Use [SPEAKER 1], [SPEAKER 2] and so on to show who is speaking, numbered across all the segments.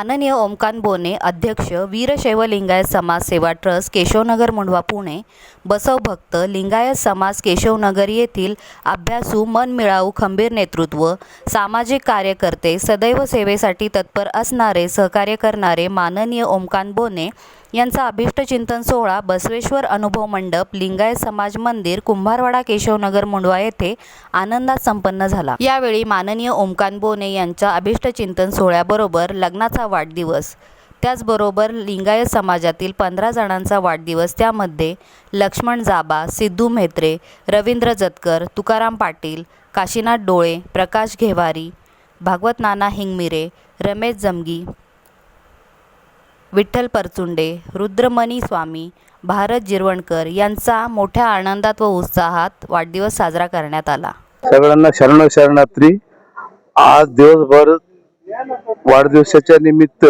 [SPEAKER 1] माननीय ओमकांत बोने अध्यक्ष वीरशैव लिंगायत समाज सेवा ट्रस्ट केशवनगर मुंडवा पुणे बसव भक्त लिंगायत समाज केशवनगर येथील अभ्यासू मनमिळावू खंबीर नेतृत्व सामाजिक कार्यकर्ते सदैव सेवेसाठी तत्पर असणारे सहकार्य करणारे माननीय ओमकांत बोने यांचा अभिष्टचिंतन सोहळा बसवेश्वर अनुभव मंडप लिंगायत समाज मंदिर कुंभारवाडा केशवनगर मुंडवा येथे आनंदात संपन्न झाला. यावेळी माननीय ओमकांत बोने यांच्या अभिष्टचिंतन सोहळ्याबरोबर लग्नाचा वाढदिवस त्याचबरोबर लिंगायत समाजातील पंधरा जणांचा वाढदिवस त्यामध्ये लक्ष्मण जाबा सिद्धू म्हेत्रे रवींद्र जतकर तुकाराम पाटील काशीनाथ डोळे प्रकाश घेवारी भागवत नाना हिंगमिरे रमेश जमगी विठ्ठल परचुंडे रुद्रमणी स्वामी भारत जिरवणकर यांचा मोठ्या आनंदात व उत्साहात वाढदिवस साजरा करण्यात आला.
[SPEAKER 2] सगळ्यांना शरण शरणात्री आज दिवसभर वाढदिवसाच्या निमित्त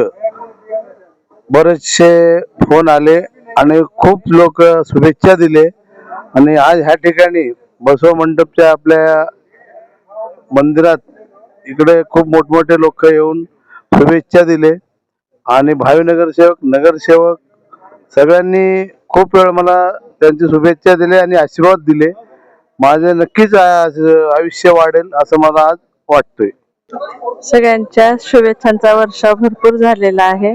[SPEAKER 2] बरेचसे फोन आले आणि खूप लोक शुभेच्छा दिले. आणि आज ह्या ठिकाणी बसव मंडपच्या आपल्या मंदिरात इकडे खूप मोठमोठे लोक येऊन शुभेच्छा दिले. आणि भावी नगरसेवक नगरसेवक सगळ्यांनी खूप वेळ मला त्यांची शुभेच्छा दिल्या आणि आशीर्वाद दिले. माझे नक्कीच आज आयुष्य वाढेल असं मला आज वाटतंय.
[SPEAKER 3] सगळ्यांच्या शुभेच्छांचा वर्षा भरपूर झालेला आहे.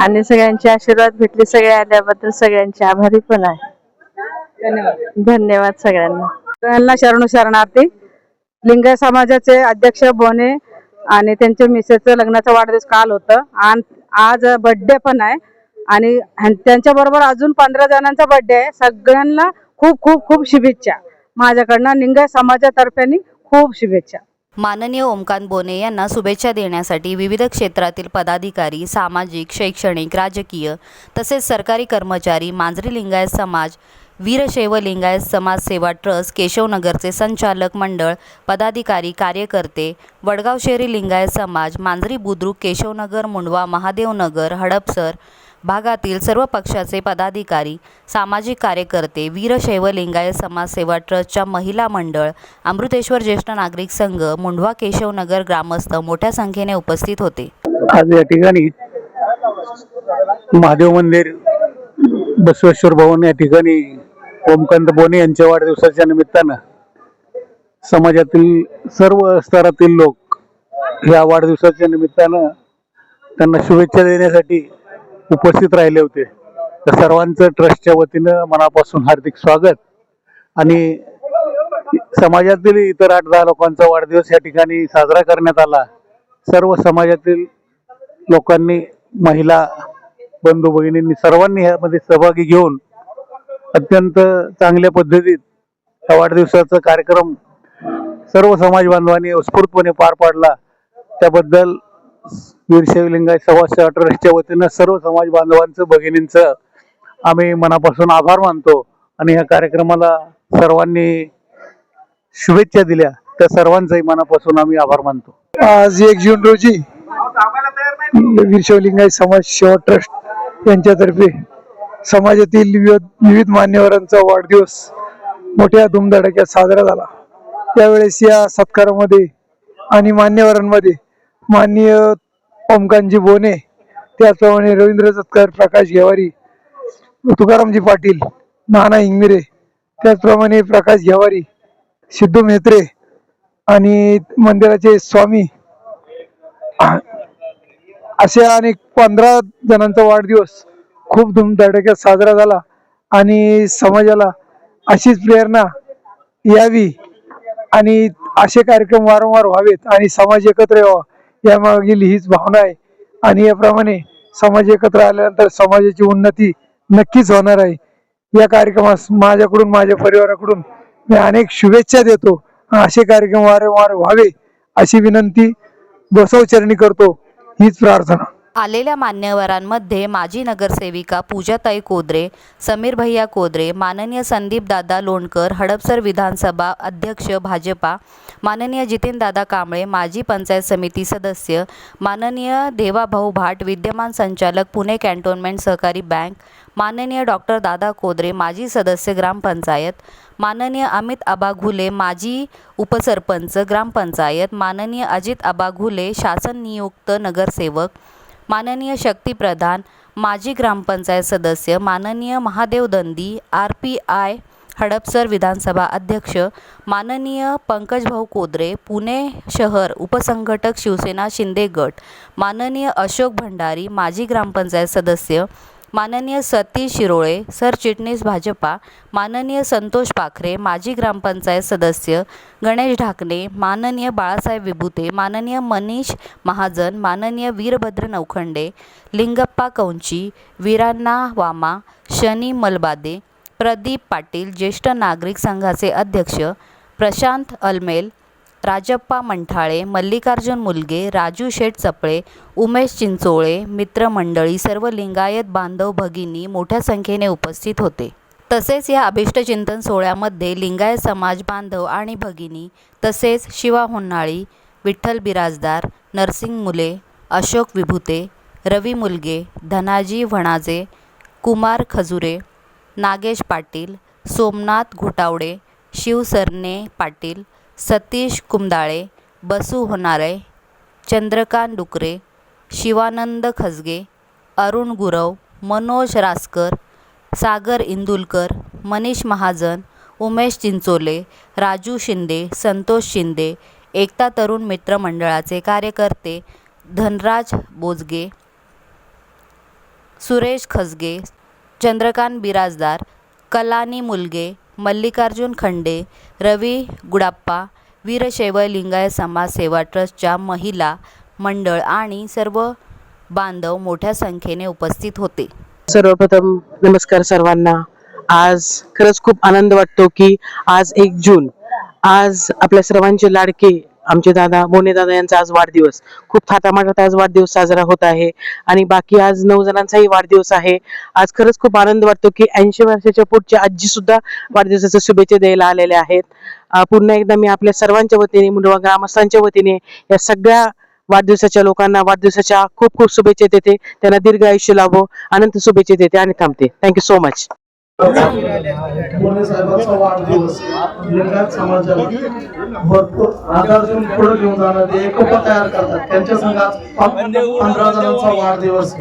[SPEAKER 3] आणि सगळ्यांचे आशीर्वाद भेटले सगळे आल्याबद्दल सगळ्यांचे आभारी पण आहे. धन्यवाद. सगळ्यांना
[SPEAKER 4] सगळ्यांना. शरणू शरणार्थी लिंगाय समाजाचे अध्यक्ष बोने आणि त्यांच्या मिसेसचं लग्नाचा वाढदिवस काल होतं. आणि आज बर्थडे पण आहे. आणि त्यांच्या बरोबर अजून पंधरा जणांचा बर्थडे आहे. सगळ्यांना खूप खूप खूप शुभेच्छा. माझ्याकडनं लिंगाय समाजातर्फे खूप शुभेच्छा.
[SPEAKER 1] माननीय ओमकांत बोने यांना शुभेच्छा देण्यासाठी विविध क्षेत्रातील पदाधिकारी सामाजिक शैक्षणिक राजकीय तसेच सरकारी कर्मचारी मांजरी लिंगायत समाज वीरशैव लिंगायत समाजसेवा ट्रस्ट केशवनगरचे संचालक मंडळ पदाधिकारी कार्यकर्ते वडगाव शहरी लिंगायत समाज मांजरी बुद्रुक केशवनगर मुंडवा महादेवनगर हडपसर भागातील सर्व पक्षाचे पदाधिकारी सामाजिक कार्यकर्ते वीरशैव लिंगायत समाजसेवा ट्रस्टच्या महिला मंडळ अमृतेश्वर ज्येष्ठ नागरिक संघ मुंडवा केशवनगर ग्रामस्थ मोठ्या संख्येने उपस्थित होते.
[SPEAKER 5] आज या ठिकाणी महादेव मंदिर बसवेश्वर भवन या ठिकाणी ओमकांत बोने यांच्या वाढदिवसाच्या निमित्तानं समाजातील सर्व स्तरातील लोक या वाढदिवसाच्या निमित्तानं त्यांना शुभेच्छा देण्यासाठी उपस्थित राहिले होते. तर सर्वांचं ट्रस्टच्या वतीनं मनापासून हार्दिक स्वागत. आणि समाजातील इतर आठ दहा लोकांचा वाढदिवस या ठिकाणी साजरा करण्यात आला. सर्व समाजातील लोकांनी महिला बंधू भगिनींनी सर्वांनी यामध्ये सहभागी घेऊन अत्यंत चांगल्या पद्धतीत या वाढदिवसाचा कार्यक्रम सर्व समाज बांधवांनी उत्स्फूर्तपणे पार पाडला. त्याबद्दल वीरशैव समाज सेवा ट्रस्टच्या वतीनं सर्व समाज बांधवांचं भगिनींचं आम्ही मनापासून आभार मानतो आणि या कार्यक्रमाला सर्वांनी शुभेच्छा दिल्या. त्या सर्वांचाही मनापासून आम्ही आभार मानतो.
[SPEAKER 6] आज एक जून रोजी वीरशैवलिंगायत समाज सेवा ट्रस्ट यांच्यातर्फे समाजातील विविध विविध मान्यवरांचा वाढदिवस मोठ्या धुमधडाक्यात साजरा झाला. त्यावेळेस या सत्कारामध्ये आणि मान्यवरांमध्ये माननीय ओमकांतजी बोने त्याचप्रमाणे रवींद्र सत्कार प्रकाश घेवारी तुकारामजी पाटील नाना इंगमिरे त्याचप्रमाणे प्रकाश घेवारी सिद्धू मेत्रे आणि मंदिराचे स्वामी असे अनेक पंधरा जणांचा वाढदिवस खूप धूमधडाक्यात साजरा झाला आणि समाजाला अशीच प्रेरणा यावी आणि असे कार्यक्रम वारंवार व्हावेत आणि समाज एकत्र यावा. यामागील हीच भावना आहे. आणि याप्रमाणे समाज एकत्र आल्यानंतर समाजाची उन्नती नक्कीच होणार आहे. या कार्यक्रमास माझ्याकडून माझ्या परिवाराकडून मी अनेक शुभेच्छा देतो. असे कार्यक्रम वारंवार व्हावे अशी विनंती बसवचरणी करतो. हीच प्रार्थना.
[SPEAKER 1] आलेल्या मान्यवरांमध्ये माजी नगरसेविका पूजाताई कोदरे समीर भैया कोदरे माननीय संदीप दादा लोणकर हडपसर विधानसभा अध्यक्ष भाजपा माननीय जितेंद्रदादा कांबळे माजी पंचायत समिती सदस्य माननीय देवाभाऊ भाट विद्यमान संचालक पुणे कॅन्टोन्मेंट सहकारी बँक माननीय डॉक्टर दादा कोदरे माजी सदस्य ग्रामपंचायत माननीय अमित आबा घुले माजी उपसरपंच ग्रामपंचायत माननीय अजित आबा घुले शासन नियुक्त नगरसेवक माननीय शक्तीप्रधान माजी ग्रामपंचायत सदस्य माननीय Mahadev Dandi R P I Hadapsar विधानसभा अध्यक्ष माननीय पंकजभाऊ कोदरे पुणे शहर उपसंघटक शिवसेना शिंदे गट माननीय अशोक भंडारी माजी ग्रामपंचायत सदस्य माननीय सतीश शिरोळे सरचिटणीस भाजपा माननीय संतोष पाखरे माजी ग्रामपंचायत सदस्य गणेश ढाकणे माननीय बाळासाहेब विभुते माननीय मनीष महाजन माननीय वीरभद्र नौखंडे लिंगप्पा कौंची वीरांना वामा शनी मलबादे प्रदीप पाटील ज्येष्ठ नागरिक संघाचे अध्यक्ष प्रशांत अलमेल राजप्पा मंठाळे मल्लिकार्जुन मुलगे राजू शेठ चपळे उमेश चिंचोळे मित्रमंडळी सर्व लिंगायत बांधव भगिनी मोठ्या संख्येने उपस्थित होते. तसेच या अभिष्टचिंतन सोहळ्यामध्ये लिंगायत समाज बांधव आणि भगिनी तसेच शिवा होन्नाळी विठ्ठल बिराजदार नरसिंग मुले अशोक विभुते रवी मुलगे धनाजी व्हणाजे कुमार खजुरे नागेश पाटील सोमनाथ घोटावडे शिवसरने पाटील सतीश कुमदाळे बसू होणारे चंद्रकांत डुकरे शिवानंद खजगे अरुण गुरव मनोज रासकर सागर इंदुलकर मनीष महाजन उमेश चिंचोले राजू शिंदे संतोष शिंदे एकता तरुण मित्र मंडळाचे कार्यकर्ते धनराज बोजगे सुरेश खसगे चंद्रकांत बिराजदार कलानी मुलगे मल्लिकार्जुन खंडे रवी गुडाप्पा वीरशैव लिंगायत समाज सेवा ट्रस्टच्या महिला मंडळ आणि सर्व बांधव मोठ्या संख्येने उपस्थित होते.
[SPEAKER 7] सर्वप्रथम नमस्कार सर्वांना. आज खरंच खूप आनंद वाटतो की आज एक जून. आज आपल्या सर्वांचे लाडके आमचे दादा मोने दादा यांचा आज वाढदिवस. खूप थाटामाटात आज वाढदिवस साजरा होत आहे. आणि बाकी आज नऊ जणांचाही वाढदिवस आहे. आज खरंच खूप आनंद वाटतो की ऐंशी वर्षाच्या पुढच्या आजी सुद्धा वाढदिवसाच्या शुभेच्छा द्यायला आलेल्या आहेत. पुन्हा एकदा मी आपल्या सर्वांच्या वतीने मुंडवा ग्रामस्थांच्या वतीने या सगळ्या वाढदिवसाच्या लोकांना वाढदिवसाच्या खूप खूप शुभेच्छा देते. त्यांना दीर्घ आयुष्य लाभो अनंत शुभेच्छा देते आणि थांबते. थँक्यू सो मच
[SPEAKER 8] साहेबांचा वाढदिवस. लिंगायत समाजाला भरपूर आधार देऊन पुढे घेऊन जाणार ते एकोपा तयार करतात. त्यांच्या संघात पंधरा जणांचा वाढदिवस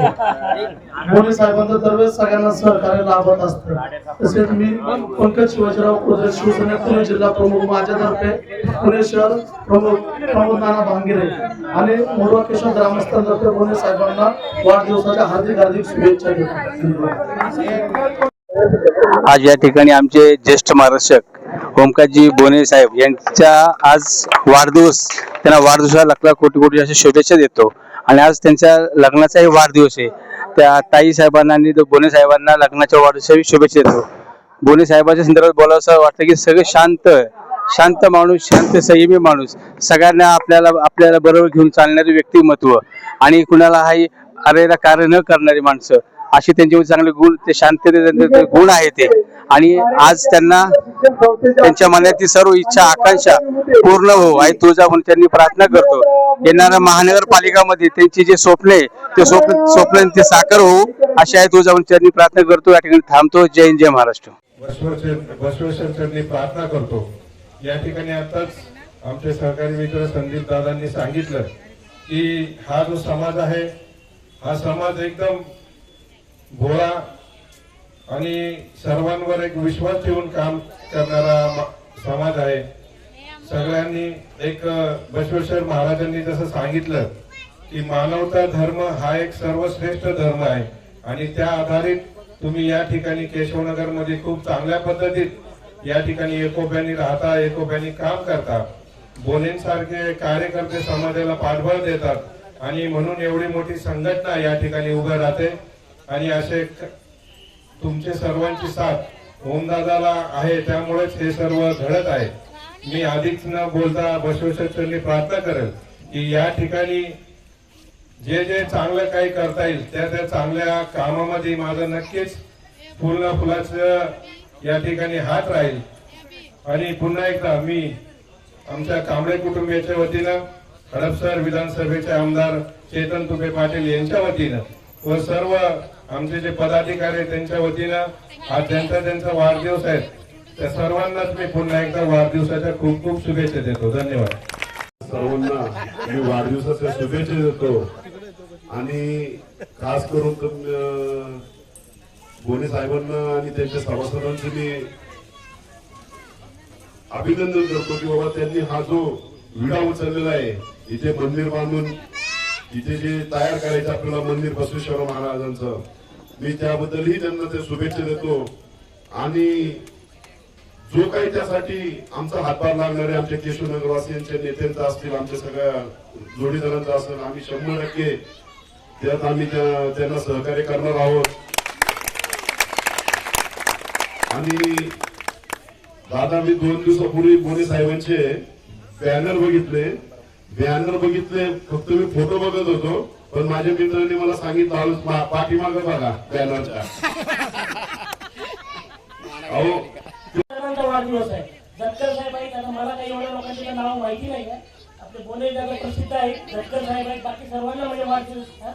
[SPEAKER 8] मोरे साहेबांचं दरवेळेस सगळ्यांना सहकार्य लाभत असतं. तसेच मी पंकज शिवाजीराव कुद्रे शिवसेना पुणे जिल्हा प्रमुख माझ्यातर्फे पुणे शहर प्रमुख प्रमुख नाना भांगिरे आणि मोरवा किशोर ग्रामस्थांतर्फे मोरे साहेबांना वाढदिवसाच्या हार्दिक हार्दिक शुभेच्छा देतो.
[SPEAKER 9] आज या ठिकाणी आमचे ज्येष्ठ मार्गदर्शक ओमकारजी बोने साहेब यांच्या आज वाढदिवस त्यांना वाढदिवसाला लाख कोटी कोटी अशा शुभेच्छा देतो. आणि आज त्यांच्या लग्नाचाही वाढदिवस आहे. त्या ताई साहेबांना आणि बोने साहेबांना लग्नाच्या वाढदिवसाही शुभेच्छा देतो. बोने साहेबांच्या संदर्भात बोलावं वाटतं की सगळे शांत शांत माणूस शांत संयमी माणूस सगळ्यांना आपल्याला आपल्याला बरोबर घेऊन चालणारे व्यक्तिमत्व आणि कुणाला हाही अरेला कार्य न करणारी माणसं. असे त्यांचे चांगले गुण ते शांतते गुण आहे ते. आणि आज त्यांना त्यांच्या मनातील सर्व इच्छा आकांक्षा पूर्ण हो. आई तुळजा म्हणून त्यांनी प्रार्थना करतो. येणाऱ्या महानगरपालिकामध्ये त्यांची जे स्वप्न आहे ते स्वप्न स्वप्न ते साकार होऊ अशी आई तुळजा म्हणून त्यांनी प्रार्थना करतो. या ठिकाणी थांबतो. जय हिंद जय महाराष्ट्र.
[SPEAKER 10] प्रार्थना करतो. या ठिकाणी आताच आमचे सहकारी मित्र संदीप दादांनी सांगितलं की हा जो समाज आहे हा समाज एकदम आणि सर्वांवर एक विश्वास ठेवून काम करणारा मा- समाज आहे. सगळ्यांनी एक बसवेश्वर महाराजांनी जसं सांगितलं की मानवता धर्म हा एक सर्वश्रेष्ठ धर्म आहे. आणि त्या आधारित तुम्ही या ठिकाणी केशवनगरमध्ये खूप चांगल्या पद्धतीत या ठिकाणी एकोप्याने राहता एकोप्याने काम करता. बोलेंसारखे कार्यकर्ते समाजाला पाठबळ देतात. आणि म्हणून एवढी मोठी संघटना या ठिकाणी उभं राहते. आणि असे तुमचे सर्वांची साथ ओमदादाला आहे त्यामुळेच हे सर्व घडत आहे. मी आधीच न बोलता बसवेश्वरांनी प्रार्थना करेल की या ठिकाणी जे जे चांगलं काही करता येईल त्या त्या चांगल्या कामामध्ये माझं नक्कीच फुल ना फुलाचं या ठिकाणी हात राहील. आणि पुन्हा एकदा मी आमच्या कांबळे कुटुंबियाच्या वतीनं हडपसर विधानसभेचे आमदार चेतन तुपे पाटील यांच्या वतीनं व सर्व आमचे जे पदाधिकारी आहेत त्यांच्या वतीनं आज ज्यांचा त्यांचा वाढदिवस आहे त्या सर्वांनाच मी पुन्हा एकदा वाढदिवसाच्या खूप खूप शुभेच्छा देतो. धन्यवाद.
[SPEAKER 11] सर्वांना मी वाढदिवसाच्या शुभेच्छा देतो.
[SPEAKER 12] आणि खास करून तुम- साहेबांना आणि त्यांच्या सभासदांचं मी अभिनंदन करतो की बाबा त्यांनी हा जो विडा उचललेला आहे इथे मंदिर बांधून इथे जे तयार करायचं आपल्याला मंदिर बसवेश्वर महाराजांचं मी त्याबद्दलही त्यांना ते शुभेच्छा देतो. आणि जो काही त्यासाठी आमचा हातभार लागणारे आमच्या केशवनगरवासियांच्या नेत्यांचा असतील आमच्या सगळ्या जोडीदारांचा असेल आम्ही शंभर टक्के त्यात आम्ही त्यांना सहकार्य करणार आहोत. आणि दादा मी दोन दिवसापूर्वी बोने साहेबांचे बॅनर बघितले. बॅनर बघितले फक्त मी फोटो बघत होतो. पण माझ्या मित्रांनी मला सांगितलं पाठीमाग बघा बॅनरच्या. अहो.
[SPEAKER 13] वाढदिवस आहे. झटकर साहेब आहेत आता मला काही एवढ्या लोकांचे नाव माहिती नाही आहे आपले बोले जागा प्रसिद्ध आहेत झटकर साहेब आहेत बाकी सर्वांना म्हणजे वाढदिवस हा?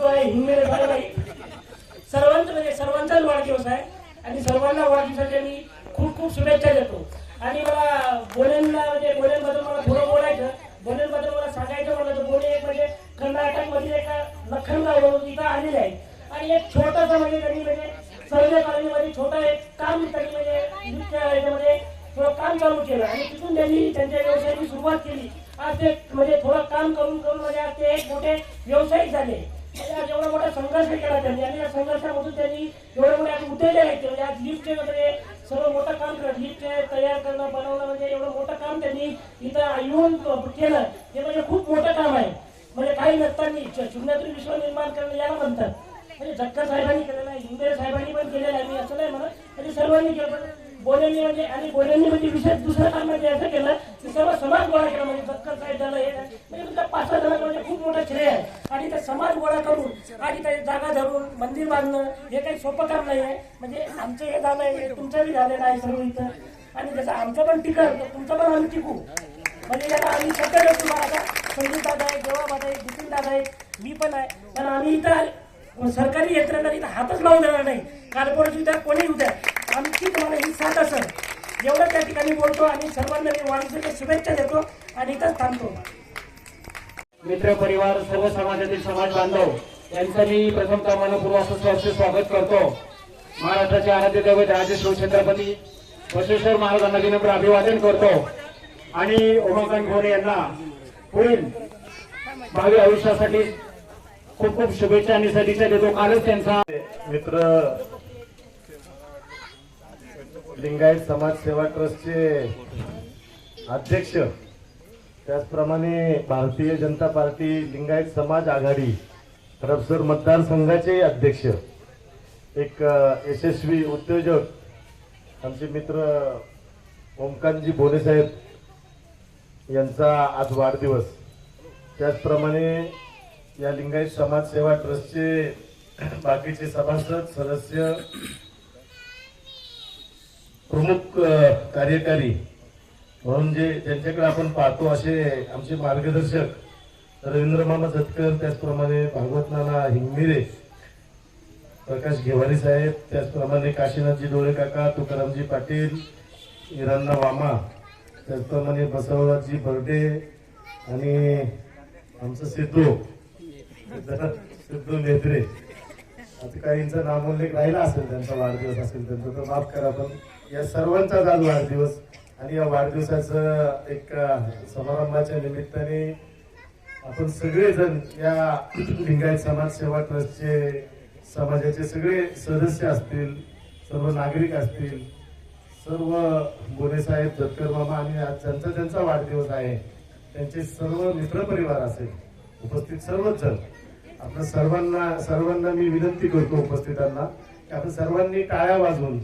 [SPEAKER 13] आहे हिंगणे साहेब आहेत सर्वांचं म्हणजे सर्वांचाच वाढदिवस आहे. आणि सर्वांना वाढदिवसाच्या मी खूप खूप शुभेच्छा देतो. आणि मला बोलेंना म्हणजे बोलेंबद्दल मला थोडं बोलायचं बोलेंबद्दल मला सांगायचं म्हणलं तर बोले एक म्हणजे कर्नाटकमध्ये एका लखनगाव तिथं आलेले आहे आणि एक छोटासा म्हणजे त्यांनी म्हणजे सर्वे कॉलनीमध्ये छोटा एक काम त्यांनी म्हणजे नृत्य याच्यामध्ये थोडं काम चालू केलं. आणि तिथून त्यांनी त्यांच्या व्यवसायाची सुरुवात केली. आज ते म्हणजे थोडं काम करून करून म्हणजे आज ते एक मोठे व्यावसायिक झाले. म्हणजे आज एवढा मोठा संघर्ष केला त्यांनी. आणि या संघर्षामधून त्यांनी एवढे मोठे आज उतरले आहेत. म्हणजे आज लिफ्टचे वगैरे सर्व मोठं काम करत लिफ्ट तयार करणं बनवणं म्हणजे एवढं मोठं काम त्यांनी इथं येऊन केलं. हे म्हणजे खूप मोठं काम आहे. म्हणजे काही नसताना शून्यातून विश्व निर्माण करणं याला म्हणतात. म्हणजे जक्कर साहेबांनी केलेलं आहे हिंदे साहेबांनी पण केलेलं आहे मी असं नाही म्हणत. म्हणजे सर्वांनी केलं. बोलणी म्हणजे आणि बोलणी म्हणजे विशेष दुसरं काम म्हणजे असं केलं की सर्व समाज गोळा केला म्हणजे झक्कर साहेब झालं हे. म्हणजे तुमच्या पाच सहा जणांना म्हणजे खूप मोठं श्रेय आहे. आणि त्या समाज गोळा करून आणि काही जागा धरून मंदिर बांधणं हे काही सोपं काम नाही आहे. म्हणजे आमचं हे झालं आहे झालेलं आहे सर्व इथं. आणि जसं आमचं पण टिकल तर तुमचं पण आम्ही टिकू. म्हणजे याला आम्ही सत्य तुम्हाला आता संजय दादा आहे जवाब आहे नितीन दादा आहे मी पण आहे. पण आम्ही इथं सरकारी यंत्रणा इथं हातच लावून देणार नाही. कॉर्पोरेशन उद्या कोणी उद्या आमची तुम्हाला ही साथ असेल. एवढं त्या ठिकाणी बोलतो आणि सर्वांना मी वाढदिवसाच्या शुभेच्छा देतो आणि इथंच थांबतो.
[SPEAKER 14] मित्र परिवार सर्व समाजातील समाज बांधव यांचं मी प्रथमतः मनपूर्वक स्वागत करतो. महाराष्ट्राचे आराध्य दैवत राजे शिवछत्रपती बसवेश्वर महाराजांना विनम्र अभिवादन करतो. आणि उमाकांत घोरे यांना पुढील भावी आयुष्यासाठी खूप खूप शुभेच्छा आणि सदिच्छा देतो. कालच त्यांचा
[SPEAKER 12] मित्र लिंगायत समाज सेवा ट्रस्टचे अध्यक्ष. त्याचप्रमाणे भारतीय जनता पार्टी लिंगायत समाज आघाडी हडपसर मतदारसंघाचे अध्यक्ष. एक यशस्वी उद्योजक आमचे मित्र ओमकांतजी भोलेसाहेब यांचा आज वाढदिवस. त्याचप्रमाणे या लिंगायत समाज सेवा ट्रस्टचे बाकीचे सभासद सदस्य प्रमुख कार्यकारी म्हणून जे ज्यांच्याकडे आपण पाहतो असे आमचे मार्गदर्शक रवींद्र मामा जतकर त्याचप्रमाणे भागवत नाना हिंगमिरे प्रकाश घेवारी साहेब त्याचप्रमाणे काशीनाथजी डोळे काका तुकारामजी पाटील इरांना वामा त्याचप्रमाणे बसवराजजी बर्डे आणि आमचं सिद्धू सिद्धू मेत्रे आता काहींचा नामोल्लेख राहिला असेल त्यांचा वाढदिवस असेल त्यांचा तर माफ करा पण. या सर्वांचाच आज वाढदिवस आणि या वाढदिवसाचं एक समारंभाच्या निमित्ताने आपण सगळेजण या लिंगायत समाज सेवा ट्रस्टचे समाजाचे सगळे सदस्य असतील सर्व नागरिक असतील सर्व बोने साहेब मामा आणि ज्यांचा ज्यांचा वाढदिवस आहे त्यांचे सर्व मित्रपरिवार असेल उपस्थित सर्वच जण आपण सर्वांना सर्वांना मी विनंती करतो उपस्थितांना की आपण सर्वांनी टाळ्या वाजवून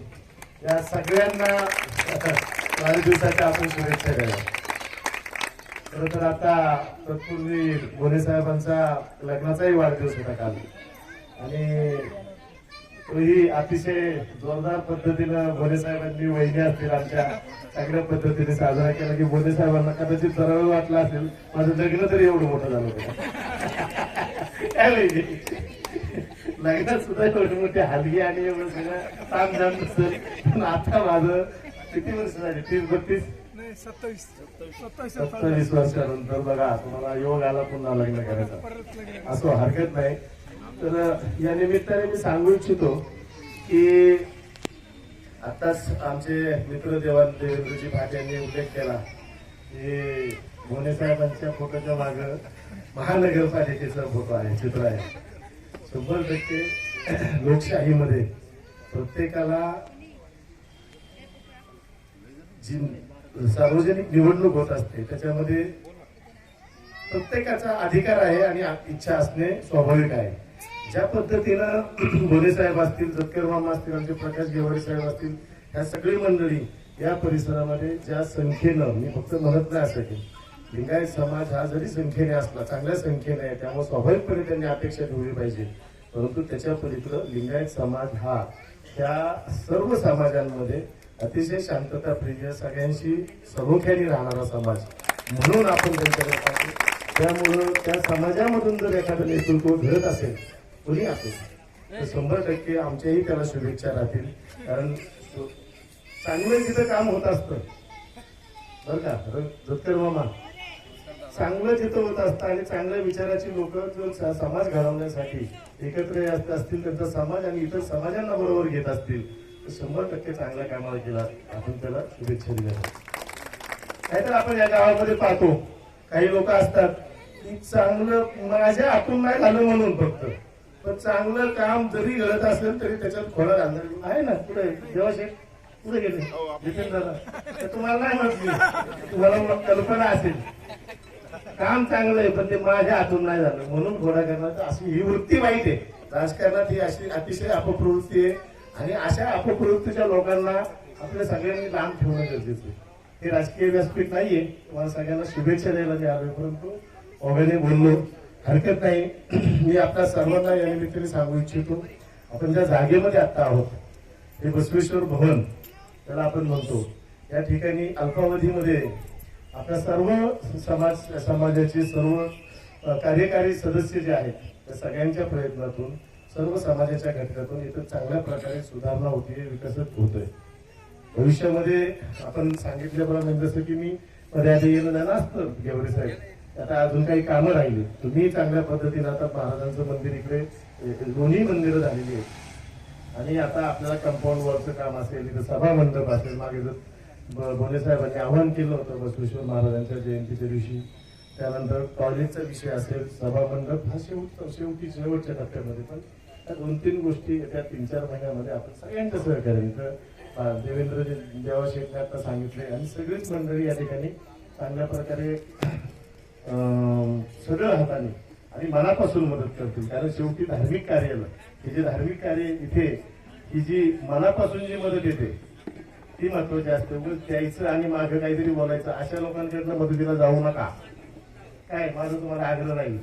[SPEAKER 12] या सगळ्यांना वाढदिवसाच्या आपण शुभेच्छा द्याव्या खरं तर आता तत्पूर्वी मोरे साहेबांचा लग्नाचाही वाढदिवस होता काल. आणि तोही अतिशय जोरदार पद्धतीनं भोले साहेबांनी वहिनी असतील आमच्या चांगल्या पद्धतीने साजरा केला की भोले साहेबांना कदाचित जरा वाटला असेल माझं लग्न तरी एवढं मोठं झालं होतं. काय लग्नात सुद्धा एवढी मोठी हलगी आणि एवढं सगळं ताम झाम नसेल पण आता माझं किती वर्ष झाली? तीस बत्तीस? सत्तावीस. वर्षानंतर बघा तुम्हाला योग आला पुन्हा लग्न करायचं. असं हरकत नाही. तर या निमित्ताने मी सांगू इच्छितो की आताच आमचे मित्र देवान देवेंद्रजी भाट यांनी उल्लेख केला की मोने साहेबांच्या फोटोच्या माग महानगरपालिकेचा फोटो आहे चित्र आहे. शंभर टक्के लोकशाहीमध्ये प्रत्येकाला जी सार्वजनिक निवडणूक होत असते त्याच्यामध्ये प्रत्येकाचा अधिकार आहे आणि इच्छा असणे स्वाभाविक आहे. ज्या पद्धतीनं भोले साहेब असतील जतकर मामा असतील आमचे प्रकाश गेवाडे साहेब असतील ह्या सगळी मंडळी या परिसरामध्ये ज्या संख्येनं मी फक्त म्हणत नाही असं लिंगायत समाज हा जरी संख्येने असला चांगल्या संख्येने आहे त्यामुळे स्वाभाविकपणे त्यांनी अपेक्षा ठेवली पाहिजे. परंतु त्याच्या पलीकडं लिंगायत समाज हा त्या सर्व समाजांमध्ये अतिशय शांतता प्रिय सगळ्यांशी सलोख्याने राहणारा समाज म्हणून आपण त्यांच्याकडे पाहतो. त्यामुळं त्या समाजामधून जर एखादं नेतृत्व घडत असेल कोणी असेल तर शंभर टक्के आमच्याही त्याला शुभेच्छा राहतील. कारण चांगलं तिथं काम होत असतं बरं का? र- मामा चांगलं जिथं होत असतं आणि चांगल्या विचाराची लोक जो समाज घडवण्यासाठी एकत्र येत असतील त्यांचा समाज आणि इतर समाजांना बरोबर घेत असतील तर शंभर टक्के चांगल्या कामाला केला आपण त्याला शुभेच्छा दिल्या. नाहीतर आपण या गावामध्ये पाहतो काही लोक असतात की चांगलं माझ्या आपण नाही झालं म्हणून फक्त. पण चांगलं काम जरी घडत असेल तरी त्याच्यात खोडा घालणार आहे ना? पुढे देवाशेठ पुढे गेले? नितीन दादा तुम्हाला नाही म्हटली तुम्हाला मग कल्पना असेल. काम चांगलं आहे पण ते माझ्या हातून नाही झालं. म्हणून घोडा करण्याचं अशी ही वृत्ती वाईट आहे. राजकारणात ही अशी अतिशय अपप्रवृत्ती आहे. आणि अशा अपप्रवृत्तीच्या लोकांना आपल्या सगळ्यांनी लांब ठेवणं गरजेचं आहे. हे राजकीय व्यासपीठ नाहीये. तुम्हाला सगळ्यांना शुभेच्छा द्यायला मी आलोय. परंतु वगैरे बोललो हरकत नाही. मी आपल्या सर्वांना या निमित्ताने सांगू इच्छितो आपण ज्या जागेमध्ये आता आहोत हे बसवेश्वर भवन त्याला आपण म्हणतो. या ठिकाणी अल्पावधीमध्ये आपल्या सर्व समाज समाजाचे सर्व कार्यकारी सदस्य जे आहेत त्या सगळ्यांच्या प्रयत्नातून सर्व समाजाच्या घटकातून इथं चांगल्या प्रकारे सुधारणा होतीये विकसित होतोय. भविष्यामध्ये आपण सांगितल्याप्रमाणे जसं की मी मर्यादा येणं जाणं असतं गेवरे साहेब आता अजून काही कामं राहिली. तुम्ही चांगल्या पद्धतीने आता महाराजांचं मंदिर इकडे दोन्ही मंदिरं झालेली आहेत. आणि आता आपल्याला कंपाऊंड वरचं काम असेल इथं सभा मंडप असेल मागे जर भोले साहेबांनी आवाहन केलं होतं बसवेश्वर महाराजांच्या जयंतीच्या दिवशी. त्यानंतर टॉयलेटचा विषय असेल सभामंडप हा शेवट शेवटी शेवटच्या टप्प्यामध्ये. पण त्या दोन तीन गोष्टी येत्या तीन चार महिन्यामध्ये आपण सगळ्यांचं सहकार्य इथं अं, देवेंद्र आता सांगितले. आणि सगळीच मंडळी या ठिकाणी चांगल्या प्रकारे सगळं हाताने आणि मनापासून मदत करतील. कारण शेवटी धार्मिक कार्याला हे जे धार्मिक कार्य इथे ही जी मनापासून जी मदत येते ती महत्वाची असते. उगाच द्यायचं आणि मागं काहीतरी बोलायचं. अशा लोकांकडनं मदतीला जाऊ नका. काय? माझं तुम्हाला आग्रह नाही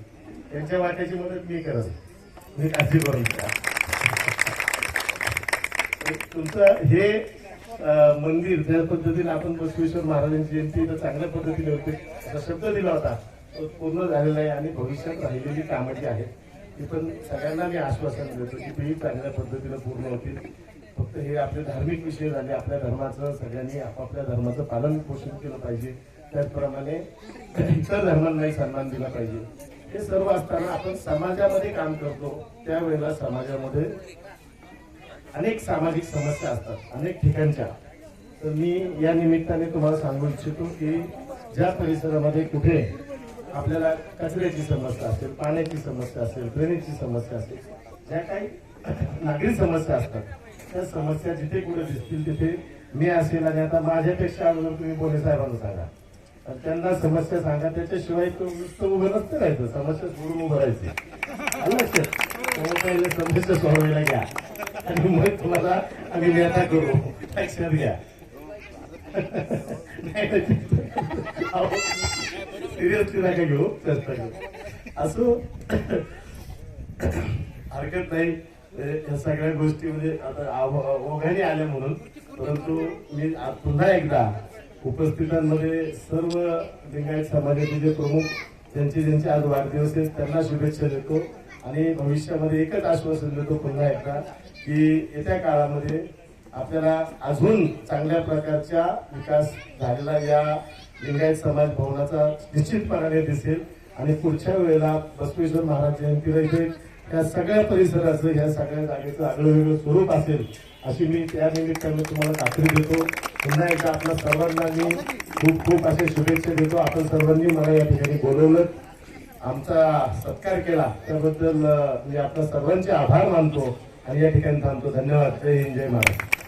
[SPEAKER 12] त्यांच्या वाट्याची मदत मी करत मी काळजी करून तुमचं हे मंदिर ज्या पद्धतीने आपण बसवेश्वर महाराजांची जयंती तर चांगल्या पद्धतीने होते. असा शब्द दिला होता. तो पूर्ण झालेला आहे आणि भविष्यात राहिलेली कामं जी आहेत ती पण सगळ्यांना मी आश्वासन देतो की तेही चांगल्या पद्धतीनं पूर्ण होतील. फक्त हे आपले धार्मिक विषय झाले आपल्या धर्माचं सगळ्यांनी आपापल्या धर्माचं पालन पोषण केलं पाहिजे. त्याचप्रमाणे इतर धर्मांनाही सन्मान दिला पाहिजे. हे सर्व असताना आपण समाजामध्ये काम करतो त्यावेळेला समाजामध्ये अनेक सामाजिक समस्या असतात अनेक ठिकाणच्या. तर मी या निमित्ताने तुम्हाला सांगू इच्छितो की ज्या परिसरामध्ये कुठे आपल्याला कचऱ्याची समस्या असेल पाण्याची समस्या असेल ड्रेनेजची समस्या असेल ज्या काही नागरिक समस्या असतात त्या समस्या जिथे कुठे दिसतील तिथे मी असेल आणि आता माझ्यापेक्षा अगोदर तुम्ही पोलीस साहेबांना सांगा. आणि त्यांना समस्या सांगा त्याच्याशिवाय तो नुसतं उभं नसतं राहायचं समस्या सोडून उभं राहायचं. लक्षात? पहिले समस्या सोडवायला घ्या. आणि मग तुम्हाला आम्ही नेता करू. लक्षात घ्या. सिरियसली नका घेऊ चर्चा घेऊ असो हरकत नाही. या सगळ्या गोष्टी म्हणजे आता आव- ओघाने आल्या म्हणून. परंतु मी पुन्हा एकदा उपस्थितांमध्ये सर्व लिंगायत समाजाचे जे प्रमुख ज्यांचे ज्यांचे आज वाढदिवस आहेत त्यांना शुभेच्छा देतो. आणि भविष्यामध्ये एकच आश्वासन देतो पुन्हा एकदा की येत्या काळामध्ये आपल्याला अजून चांगल्या प्रकारच्या विकास झालेला या लिंगायत समाज भवनाचा निश्चितपणाने दिसेल. आणि पुढच्या वेळेला बसवेश्वर महाराज जयंतीला इथे या सगळ्या परिसराचं ह्या सगळ्या जागेचं आगळं वेगळं स्वरूप असेल अशी मी त्या निमित्ताने तुम्हाला खात्री देतो. पुन्हा एकदा आपल्या सर्वांना मी खूप खूप अशा शुभेच्छा देतो. आपण सर्वांनी मला या ठिकाणी बोलवलं. आमचा सत्कार केला. त्याबद्दल म्हणजे मी आपल्या सर्वांचे आभार मानतो आणि या ठिकाणी थांबतो. धन्यवाद. जय हिंद जय महाराज